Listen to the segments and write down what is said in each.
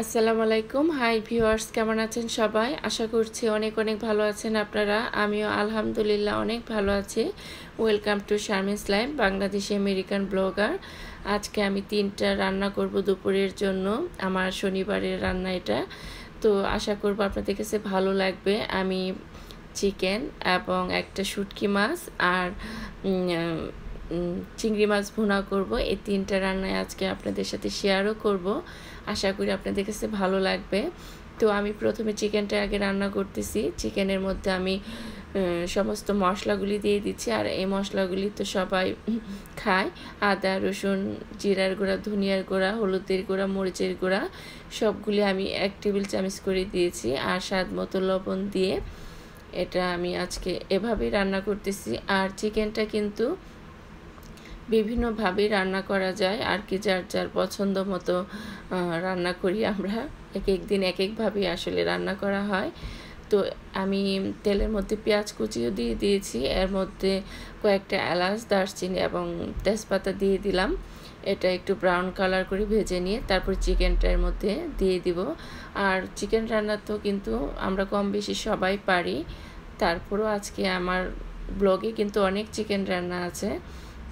আসসালামু আলাইকুম। Hi viewers কেমন আছেন সবাই? আশা করছি অনেক অনেক ভালো আছেন আপনারা। আমিও আলহামদুলিল্লাহ অনেক ভালো আছি। ওয়েলকাম টু শারমিস লাইভ বাংলাদেশি আমেরিকান ব্লগার আজকে আমি তিনটা রান্না করব দুপুরের জন্য। আমার শনিবারের রান্না এটা। তো আশা করব আপনাদের কাছে ভালো লাগবে। আমি চিকেন এবং একটা শুটকি মাছ আর চিংড়ি মাছ ভুনা করব। এই তিনটা রান্নায় আজকে আপনাদের সাথে শেয়ারও করব। আশা করি আপনাদের কাছে ভালো লাগবে। তো আমি প্রথমে চিকেনটা আগে রান্না করতেছি। চিকেনের মধ্যে আমি সমস্ত মশলাগুলি দিয়ে দিচ্ছি। আর এই মশলাগুলি তো সবাই খায়। আদা, রসুন, জিরার গুঁড়া, ধনিয়ার গুঁড়া, হলুদের গুঁড়া, মরিচের গুঁড়া, সবগুলি আমি এক টেবিল চামচ করে দিয়েছি। আর স্বাদ মতো লবণ দিয়ে এটা আমি আজকে এভাবেই রান্না করতেছি। আর চিকেনটা কিন্তু বিভিন্নভাবেই রান্না করা যায়। আর কি যার যার পছন্দ মতো রান্না করি আমরা। এক এক দিন এক একভাবেই আসলে রান্না করা হয়। তো আমি তেলের মধ্যে পেঁয়াজ কুচিও দিয়ে দিয়েছি। এর মধ্যে কয়েকটা এলাচ, দারচিনি এবং তেজপাতা দিয়ে দিলাম। এটা একটু ব্রাউন কালার করে ভেজে নিয়ে তারপর চিকেনটার মধ্যে দিয়ে দিব। আর চিকেন রান্না তো কিন্তু আমরা কম বেশি সবাই পারি। তারপরও আজকে আমার ব্লগে কিন্তু অনেক চিকেন রান্না আছে।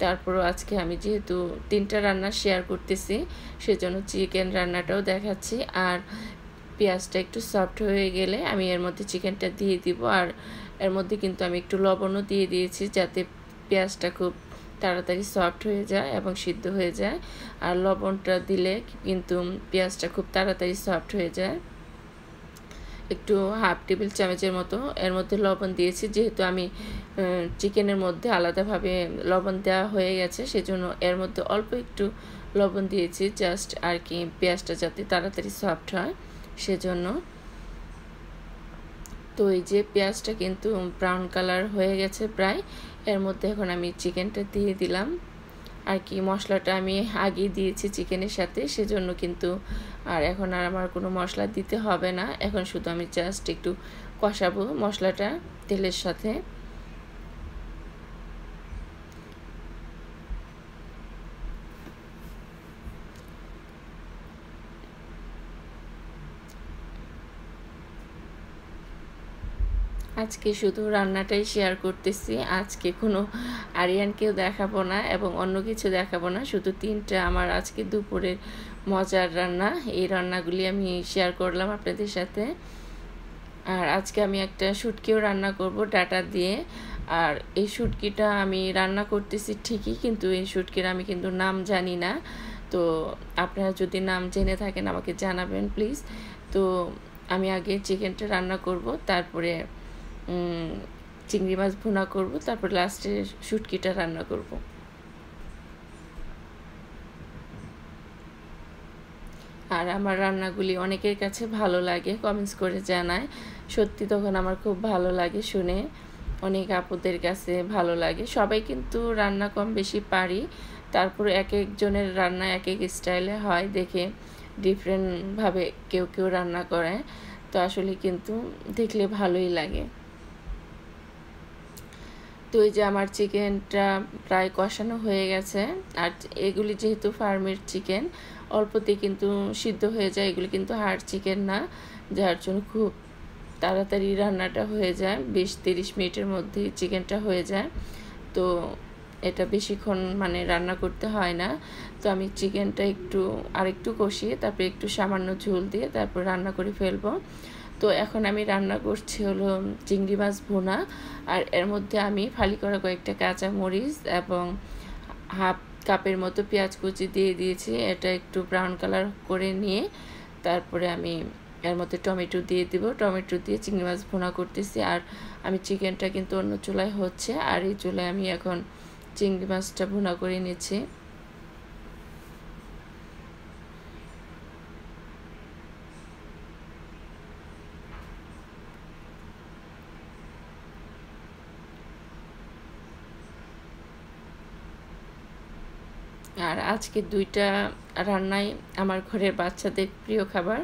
তারপরও আজকে আমি যেহেতু তিনটা রান্না শেয়ার করতেছি, সেজন্য চিকেন রান্নাটাও দেখাচ্ছি। আর পেঁয়াজটা একটু সফট হয়ে গেলে আমি এর মধ্যে চিকেনটা দিয়ে দিব। আর এর মধ্যে কিন্তু আমি একটু লবণও দিয়ে দিয়েছি যাতে পেঁয়াজটা খুব তাড়াতাড়ি সফট হয়ে যায় এবং সিদ্ধ হয়ে যায়। আর লবণটা দিলে কিন্তু পেঁয়াজটা খুব তাড়াতাড়ি সফট হয়ে যায়। একটু হাফ টেবিল চামচের মতো। এর মধ্যে লবণ দিয়েছি, যেহেতু আমি চিকেনের মধ্যে আলাদাভাবে লবণ দেওয়া হয়ে গেছে, সেজন্য এর মধ্যে অল্প একটু লবণ দিয়েছি জাস্ট আর কি পেঁয়াজটা যাতে তাড়াতাড়ি সফট হয়, সেজন্য। তো এই যে পেঁয়াজটা কিন্তু ব্রাউন কালার হয়ে গেছে প্রায়, এর মধ্যে এখন আমি চিকেনটা দিয়ে দিলাম। আর কি, মশলাটা আমি আগে দিয়েছি চিকেনের সাথে, সেজন্য কিন্তু আর এখন আর আমার কোনো মশলা দিতে হবে না। এখন শুধু আমি জাস্ট একটু কষাবো মশলাটা তেলের সাথে। আজকে শুধু রান্নাটাই শেয়ার করতেছি। আজকে কোনো আরিয়ানকেও দেখাবো না এবং অন্য কিছু দেখাবো না। শুধু তিনটা আমার আজকে দুপুরের মজার রান্না। এই রান্নাগুলি আমি শেয়ার করলাম আপনাদের সাথে। আর আজকে আমি একটা শুটকিও রান্না করব ডাটা দিয়ে। আর এই শুটকিটা আমি রান্না করতেছি ঠিকই, কিন্তু এই শুটকির আমি কিন্তু নাম জানি না। তো আপনারা যদি নাম জেনে থাকেন আমাকে জানাবেন প্লিজ তো আমি আগে চিকেনটা রান্না করব, তারপরে চিংড়ি মাছ ভুনা করব, তারপর লাস্টে শুটকিটা রান্না করব। আর আমার রান্নাগুলি অনেকের কাছে ভালো লাগে কমেন্টস করে জানায়। সত্যি তখন আমার খুব ভালো লাগে শুনে। অনেক আপুদের কাছে ভালো লাগে। সবাই কিন্তু রান্না কম বেশি পারি। তারপর এক একজনের রান্না এক এক স্টাইলে হয় দেখে। ডিফারেন্টভাবে কেউ কেউ রান্না করে। তো আসলে কিন্তু দেখলে ভালোই লাগে। তো এই যে আমার চিকেনটা প্রায় কষানো হয়ে গেছে, আর এগুলি যেহেতু ফার্মের চিকেন অল্পতে কিন্তু সিদ্ধ হয়ে যায়। এগুলি কিন্তু হার্ড চিকেন না, যার জন্য খুব তাড়াতাড়ি রান্নাটা হয়ে যায়। বিশ তিরিশ মিনিটের মধ্যেই চিকেনটা হয়ে যায়। তো এটা বেশিক্ষণ মানে রান্না করতে হয় না। তো আমি চিকেনটা একটু আরেকটু কষিয়ে, তারপরে একটু সামান্য ঝোল দিয়ে তারপর রান্না করে ফেলব। তো এখন আমি রান্না করছি হলো চিংড়ি মাছ ভুনা, আর এর মধ্যে আমি ফালি করা কয়েকটা কাঁচা মরিচ এবং হাফ কাপের মতো পেঁয়াজ কুচি দিয়ে দিয়েছি, এটা একটু ব্রাউন কালার করে নিয়ে তারপরে আমি এর মধ্যে টমেটো দিয়ে দিব। টমেটো দিয়ে চিংড়ি মাছ ভোনা করতেছি, আর আমি চিকেনটা কিন্তু অন্য চুলায় হচ্ছে, আর এই চুলায় আমি এখন চিংড়ি মাছটা ভুনা করে নিচ্ছি। আর আজকে দুইটা রান্নাই আমার ঘরের বাচ্চাদের প্রিয় খাবার।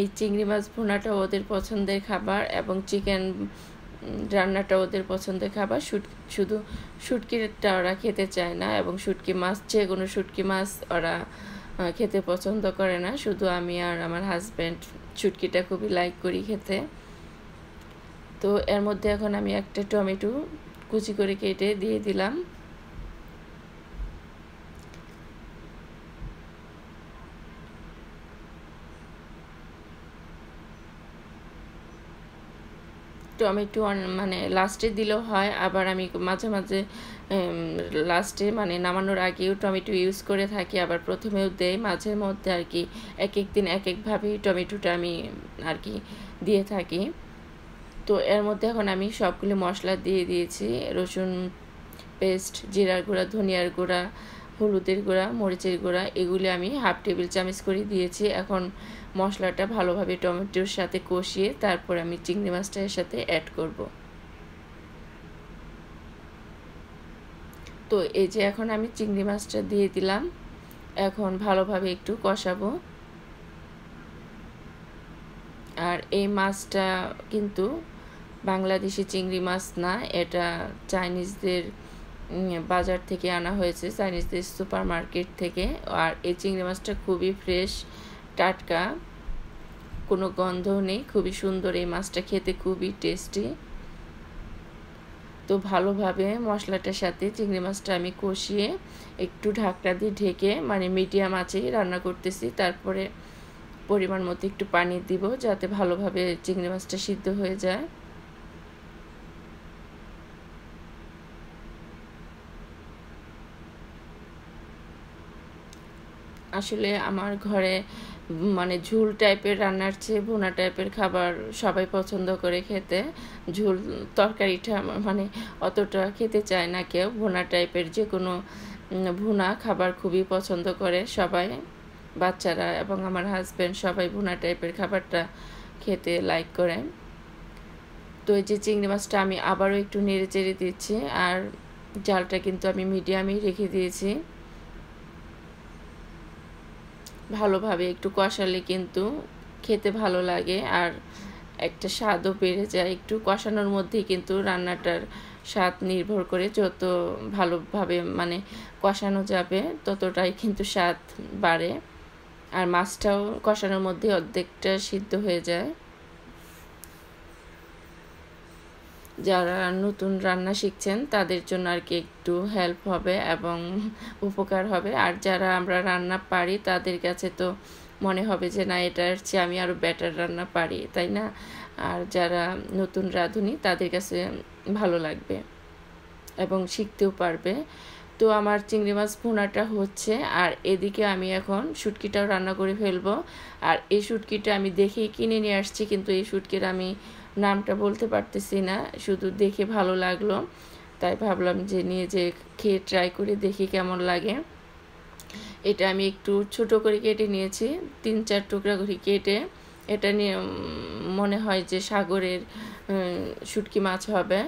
এই চিংড়ি মাছ ভুনাটা ওদের পছন্দের খাবার এবং চিকেন রান্নাটা ওদের পছন্দের খাবার। শুধু শুটকিটা ওরা খেতে চায় না এবং শুটকি মাছ, যে কোনো শুটকি মাছ ওরা খেতে পছন্দ করে না। শুধু আমি আর আমার হাজব্যান্ড শুটকিটা খুবই লাইক করি খেতে। তো এর মধ্যে এখন আমি একটা টমেটো কুচি করে কেটে দিয়ে দিলাম। টমেটো মানে লাস্টে দিলেও হয়, আবার আমি মাঝে মাঝে লাস্টে মানে নামানোর আগেও টমেটো ইউজ করে থাকি, আবার প্রথমেও দেয় মাঝে মধ্যে আর কি এক এক দিন এক একভাবেই টমেটোটা আমি আর কি দিয়ে থাকি। তো এর মধ্যে এখন আমি সবগুলো মশলা দিয়ে দিয়েছি, রসুন পেস্ট জিরার গুঁড়া, ধনিয়ার গুঁড়া হলুদের গুঁড়া, মরিচের গুঁড়া, এগুলি আমি হাফ টেবিল চামচ করে দিয়েছি। এখন মশলাটা ভালোভাবে টমেটোর সাথে কষিয়ে তারপর আমি চিংড়ি মাছটা এর সাথে অ্যাড করব। তো এই যে এখন আমি চিংড়ি মাছটা দিয়ে দিলাম। এখন ভালোভাবে একটু কষাবো। আর এই মাছটা কিন্তু বাংলাদেশি চিংড়ি মাছ না, এটা চাইনিজদের বাজার থেকে আনা হয়েছে চাইনিজদের সুপার মার্কেট থেকে। আর এই চিংড়ি মাছটা খুবই ফ্রেশ টাটকা, কোনো গন্ধ নেই, খুবই সুন্দর। এই মাছটা খেতে খুবই টেস্টি তো ভালোভাবে মশলাটার সাথে চিংড়ি মাছটা আমি কষিয়ে একটু ঢাকটা দিয়ে ঢেকে মানে মিডিয়াম আঁচেই রান্না করতেছি। তারপরে পরিমাণ মতো একটু পানি দিব যাতে ভালোভাবে চিংড়ি মাছটা সিদ্ধ হয়ে যায়। আসলে আমার ঘরে মানে ঝুল টাইপের রান্নার চেয়ে ভুনা টাইপের খাবার সবাই পছন্দ করে খেতে। ঝুল তরকারিটা মানে অতটা খেতে চায় না কেউ। ভুনা টাইপের যে কোনো ভুনা খাবার খুবই পছন্দ করে সবাই। বাচ্চারা এবং আমার হাজব্যান্ড সবাই ভুনা টাইপের খাবারটা খেতে লাইক করে। তো এই যে চিংড়ি মাছটা আমি আবারও একটু নেড়ে চেড়ে দিচ্ছি। আর জালটা কিন্তু আমি মিডিয়ামেই রেখে দিয়েছি। ভালোভাবে একটু কষালে কিন্তু খেতে ভালো লাগে আর একটা স্বাদও বেড়ে যায়। একটু কষানোর মধ্যে কিন্তু রান্নাটার স্বাদ নির্ভর করে যত ভালোভাবে মানে কষানো যাবে ততটাই কিন্তু স্বাদ বাড়ে। আর মাছটাও কষানোর মধ্যে অর্ধেকটা সিদ্ধ হয়ে যায়। যারা নতুন রান্না শিখছেন, তাদের জন্য আর কি একটু হেল্প হবে এবং উপকার হবে। আর যারা আমরা রান্না পারি, তাদের কাছে তো মনে হবে যে, না, এটার চেয়ে আমি আরও বেটার রান্না পারি তাই না? আর যারা নতুন রাঁধুনি, তাদের কাছে ভালো লাগবে এবং শিখতেও পারবে। তো আমার চিংড়ি মাছ ভুনাটা হচ্ছে, আর এদিকে আমি এখন শুটকিটাও রান্না করে ফেলব। আর এই শুটকিটা আমি দেখেই কিনে নিয়ে আসছি, কিন্তু এই শুটকির আমি নামটা বলতে পারতেছি না, শুধু দেখে ভালো লাগল। তাই ভাবলাম যে নিয়ে যে খেয়ে ট্রাই করে দেখি কেমন লাগে। এটা আমি একটু ছোট করে কেটে নিয়েছি, তিন চার টুকরা করে কেটে। এটা নিয়ে মনে হয় যে সাগরের শুটকি মাছ হবে।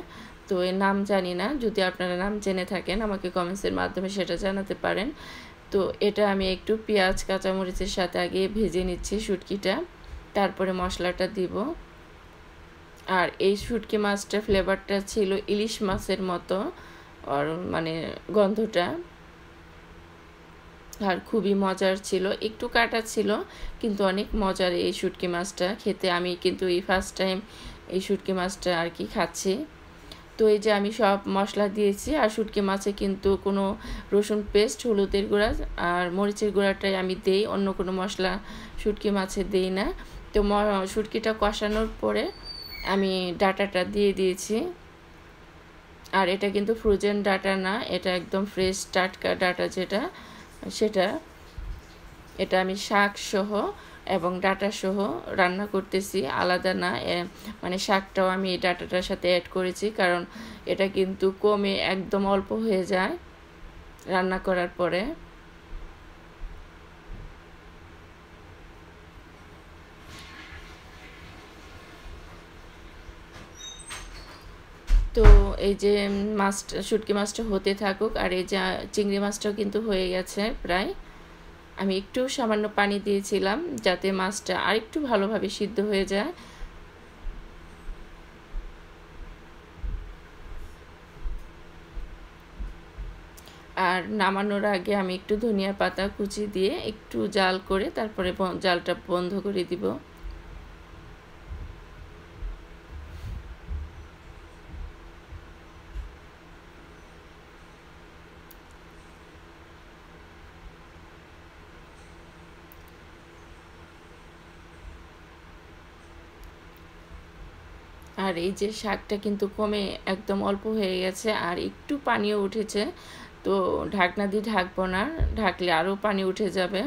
তো এর নাম জানি না, যদি আপনারা নাম জেনে থাকেন, আমাকে কমেন্টসের মাধ্যমে সেটা জানাতে পারেন। তো এটা আমি একটু পেঁয়াজ, কাঁচামরিচের সাথে আগে ভেজে নিচ্ছি শুটকিটা। তারপরে মশলাটা দিব। আর এই শুটকি মাছটার ফ্লেভারটা ছিল ইলিশ মাছের মতো, আর মানে গন্ধটা আর খুবই মজার ছিল। একটু কাটা ছিল, কিন্তু অনেক মজার এই শুটকি মাছটা খেতে। আমি কিন্তু এই ফার্স্ট টাইম এই শুটকি মাছটা আর কি খাচ্ছি। তো এই যে আমি সব মশলা দিয়েছি, আর শুটকি মাছে কিন্তু কোনো রসুন পেস্ট হলুদের গুঁড়া আর মরিচের গুঁড়াটাই আমি দেই। অন্য কোনো মশলা শুটকি মাছে দেই না। তো শুটকিটা কষানোর পরে আমি ডাটাটা দিয়ে দিয়েছি। আর এটা কিন্তু ফ্রোজেন ডাটা না, এটা একদম ফ্রেশ টাটকা ডাটা যেটা, সেটা এটা আমি শাক সহ এবং ডাটা সহ রান্না করতেছি, আলাদা না মানে শাকটাও আমি এই ডাটাটার সাথে অ্যাড করেছি, কারণ এটা কিন্তু কমে একদম অল্প হয়ে যায় রান্না করার পরে। তো এই যে মাছটা শুটকি মাছটা হতে থাকুক আর এই যে চিংড়ি মাছটাও কিন্তু হয়ে গেছে প্রায়। আমি একটু সামান্য পানি দিয়েছিলাম যাতে মাছটা আরেকটু ভালোভাবে সিদ্ধ হয়ে যায়। আর আর নামানোর আগে আমি একটু ধনিয়া পাতা কুচি দিয়ে একটু জাল করে তারপরে জালটা বন্ধ করে দিব। আর এই যে শাকটা কিন্তু কমে একদম অল্প হয়ে গেছে আর একটু পানিও উঠেছে, তো ঢাকনা দিয়ে ঢাকবো না, ঢাকলে আরও পানি উঠে যাবে,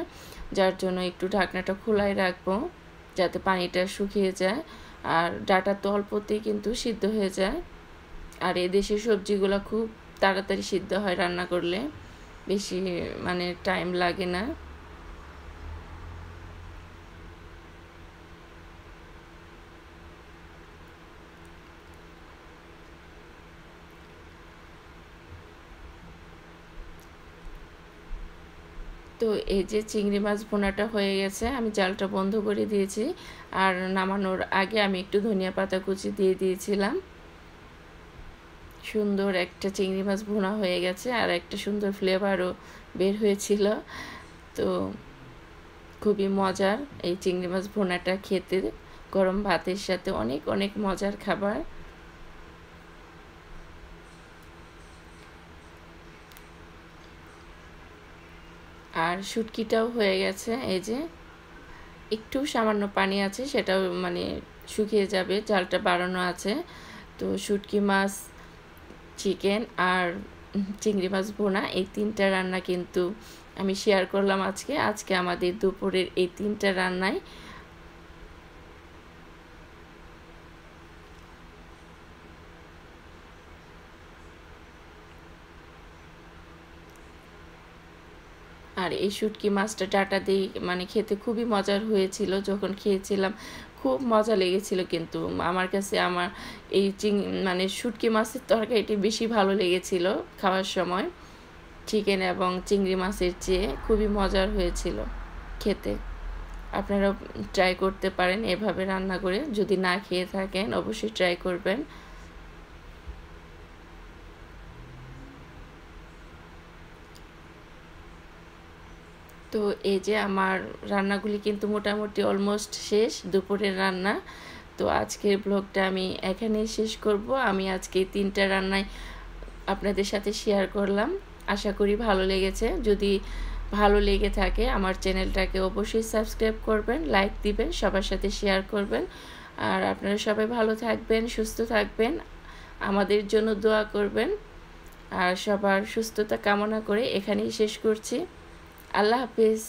যার জন্য একটু ঢাকনাটা খোলাই রাখব যাতে পানিটা শুকিয়ে যায়, আর ডাটা তো অল্পতেই কিন্তু সিদ্ধ হয়ে যায়, আর দেশের সবজিগুলো খুব তাড়াতাড়ি সিদ্ধ হয় রান্না করলে, বেশি মানে টাইম লাগে না। তো এই যে চিংড়ি মাছ ভোনাটা হয়ে গেছে, আমি জালটা বন্ধ করে দিয়েছি। আর নামানোর আগে আমি একটু ধনিয়া পাতা কুচি দিয়ে দিয়েছিলাম। সুন্দর একটা চিংড়ি মাছ ভুনা হয়ে গেছে আর একটা সুন্দর ফ্লেভারও বের হয়েছিল। তো খুবই মজার এই চিংড়ি মাছ ভুনাটা খেতে। গরম ভাতের সাথে অনেক অনেক মজার খাবার আর শুটকিটাও হয়ে গেছে, এই যে। একটু সামান্য পানি আছে, সেটাও মানে শুকিয়ে যাবে, জালটা বাড়ানো আছে। তো শুটকি মাছ, চিকেন আর চিংড়ি মাছ ভোনা, এই তিনটা রান্না কিন্তু আমি শেয়ার করলাম আজকে। আজকে আমাদের দুপুরের এই তিনটা রান্নায় আর এই শুটকি মাছটা ডাটা দিয়ে মানে খেতে খুবই মজার হয়েছিল, যখন খেয়েছিলাম খুব মজা লেগেছিল কিন্তু। আমার কাছে আমার এই চিং মানে শুটকি মাছের তরকারিটি বেশি ভালো লেগেছিল খাওয়ার সময়। চিকেন এবং চিংড়ি মাছের চেয়ে খুবই মজার হয়েছিল খেতে। আপনারা ট্রাই করতে পারেন এভাবে রান্না করে। যদি না খেয়ে থাকেন, অবশ্যই ট্রাই করবেন। তো এই যে আমার রান্নাগুলি কিন্তু মোটামুটি অলমোস্ট শেষ, দুপুরের রান্না। তো আজকের ব্লগটা আমি এখানেই শেষ করব। আমি আজকে তিনটা রান্নায় আপনাদের সাথে শেয়ার করলাম। আশা করি ভালো লেগেছে। যদি ভালো লেগে থাকে, আমার চ্যানেলটাকে অবশ্যই সাবস্ক্রাইব করবেন লাইক দিবেন, সবার সাথে শেয়ার করবেন। আর আপনারা সবাই ভালো থাকবেন, সুস্থ থাকবেন, আমাদের জন্য দোয়া করবেন। আর সবার সুস্থতা কামনা করে এখানেই শেষ করছি। আল্লাহ হাফিজ